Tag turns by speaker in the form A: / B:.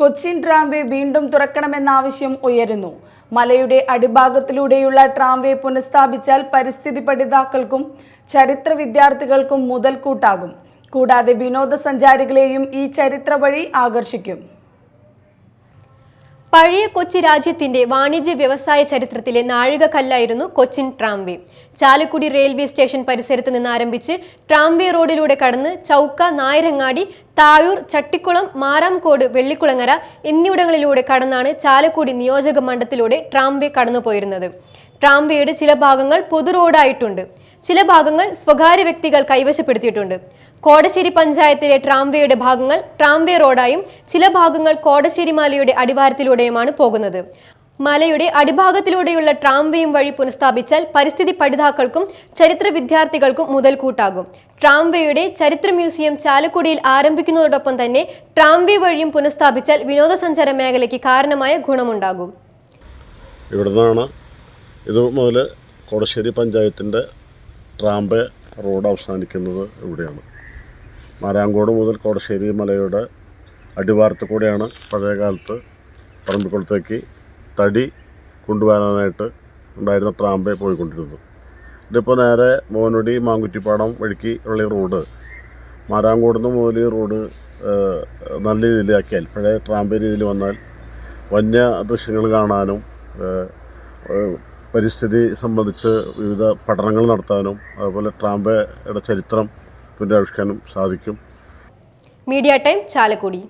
A: Cochin tramway വീണ്ടും തുറക്കണമെന്ന ആവശ്യം ഉയരുന്നു. മലയുടെ അടിഭാഗത്തിലൂടെയുള്ള ട്രാംവേ പുനഃസ്ഥാപിച്ചാൽ പരിസ്ഥിതി പഠിതാക്കൾക്കും ചരിത്ര വിദ്യാർത്ഥികൾക്കും മുതൽക്കൂട്ടാകും. കൂടാതെ വിനോദസഞ്ചാരികളെയും ഈ ചരിത്ര വഴി ആകർഷിക്കും.
B: പഴയ കൊച്ചി രാജ്യത്തിന്റെ വാണിജ്യ വ്യവസായ ചരിത്രത്തിലെ നാഴികക്കല്ലായിരുന്നു Cochin tramway. Chalakudy railway station പരിസരത്ത് നിന്ന് ആരംഭിച്ച് ട്രാംവേ റോഡിലൂടെ കടന്ന് ചൗക്ക നായരങ്ങാടി താഴൂർ ചട്ടിക്കുളം മാറാംകോട് വെള്ളിക്കുളങ്ങര എന്നിവിടങ്ങളിലൂടെ കടന്നാണ് ചാലക്കുടി നിയോജക മണ്ഡലത്തിലൂടെ ട്രാംവേ കടന്നുപോയിരുന്നത്. ട്രാംവേയുടെ ചില ഭാഗങ്ങൾ പൊതു റോഡായിട്ടുണ്ട്. ചില ഭാഗങ്ങൾ സ്വകാര്യ വ്യക്തികൾ കൈവശപ്പെടുത്തിയിട്ടുണ്ട്. കോടശ്ശേരി പഞ്ചായത്തിലെ ട്രാംവേയുടെ ഭാഗങ്ങൾ ട്രാംവേ റോഡായും ചില ഭാഗങ്ങൾ കോടശ്ശേരി മലയുടെ അടിവാരത്തിലൂടെയുമാണ് പോകുന്നത്. മലയുടെ അടിഭാഗത്തിലൂടെയുള്ള ട്രാംവേയും വഴി പുനഃസ്ഥാപിച്ചാൽ പരിസ്ഥിതി പഠിതാക്കൾക്കും ചരിത്ര വിദ്യാർത്ഥികൾക്കും മുതൽക്കൂട്ടാകും. ട്രാംവേയുടെ ചരിത്ര മ്യൂസിയം ചാലക്കുടിയിൽ ആരംഭിക്കുന്നതോടൊപ്പം തന്നെ ട്രാംവേ വഴിയും പുനഃസ്ഥാപിച്ചാൽ വിനോദസഞ്ചാര മേഖലയ്ക്ക് കാരണമായ ഗുണമുണ്ടാകും.
C: ഇവിടുന്നാണ് ഇത് മുതൽ കോടശ്ശേരി പഞ്ചായത്തിന്റെ ട്രാംബെ റോഡ് അവസാനിക്കുന്നത് ഇവിടെയാണ്. മാരാങ്കോട് മുതൽ കോടശ്ശേരി മലയുടെ അടിവാരത്ത് കൂടെയാണ് പഴയകാലത്ത് പറമ്പിക്കുളത്തേക്ക് തടി കൊണ്ടുവരാനായിട്ട് ഉണ്ടായിരുന്ന ട്രാംബെ പോയിക്കൊണ്ടിരുന്നത്. ഇതിപ്പോൾ നേരെ മോനൊടി മാങ്കുറ്റിപ്പാടം വഴിക്ക് ഉള്ള റോഡ് മാരാങ്കോട് നിന്ന് മുതൽ ഈ റോഡ് നല്ല രീതിയിലാക്കിയാൽ പഴയ ട്രാംബെ രീതിയിൽ വന്നാൽ വന്യ ദൃശ്യങ്ങൾ കാണാനും പരിസ്ഥിതി സംബന്ധിച്ച് വിവിധ പഠനങ്ങൾ നടത്താനും അതുപോലെ ട്രാംബയുടെ ചരിത്രം പുനരാവിഷ്കാനും സാധിക്കും.
B: Media time Chalakudy.